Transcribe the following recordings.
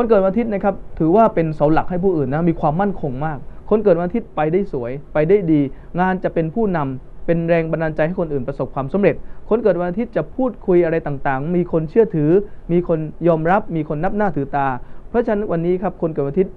คนเกิดวันอาทิตย์นะครับถือว่าเป็นเสาหลักให้ผู้อื่นนะมีความมั่นคงมาก คนเกิดวันอาทิตย์ไปได้สวย ไปได้ดี งานจะเป็นผู้นำเป็นแรงบันดาลใจให้คนอื่นประสบความสำเร็จ คนเกิดวันอาทิตย์จะพูดคุยอะไรต่างๆ มีคนเชื่อถือ มีคนยอมรับ มีคนนับหน้าถือตา เพราะฉะนั้นวันนี้ครับคนเกิดวันอาทิตย์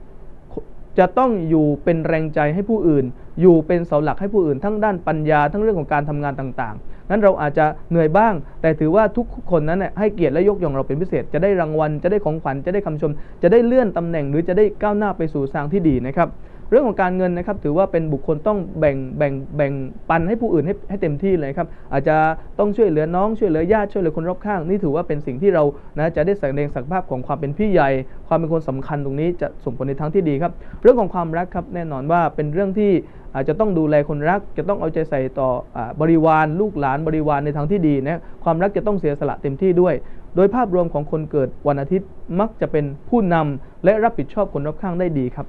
จะต้องอยู่เป็นแรงใจให้ผู้อื่น อยู่เป็นเสาหลักให้ผู้อื่น ทั้งด้านปัญญา ทั้งเรื่องของการทำงานต่างๆ นั้นเราอาจจะเหนื่อยบ้าง แต่ถือว่าทุกคนนั้นเนี่ยให้เกียรติและยกย่องเราเป็นพิเศษ จะได้รางวัล จะได้ของขวัญ จะได้คำชม จะได้เลื่อนตำแหน่ง หรือจะได้ก้าวหน้าไปสู่ทางที่ดีนะครับ เรื่องของการเงินนะครับ ถือว่าเป็นบุคคลต้องแบ่งแบ่งแบ่งปันให้ผู้อื่นให้ให้เต็มที่เลยครับ อาจจะต้องช่วยเหลือน้อง ช่วยเหลือญาติ ช่วยเหลือคนรอบข้าง นี่ถือว่าเป็นสิ่งที่เรานะจะได้แสดงศักยภาพของความเป็นพี่ใหญ่ ความเป็นคนสำคัญตรงนี้จะส่งผลในทางที่ดีครับ เรื่องของความรักครับแน่นอนว่าเป็นเรื่องที่ อาจจะต้องดูแลคนรัก จะต้องเอาใจใส่ต่อบริวารลูกหลานบริวารในทางที่ดีนะความรักจะต้องเสียสละเต็มที่ด้วย โดยภาพรวมของคนเกิดวันอาทิตย์มักจะเป็นผู้นำและรับผิดชอบคนรอบข้างได้ดีครับ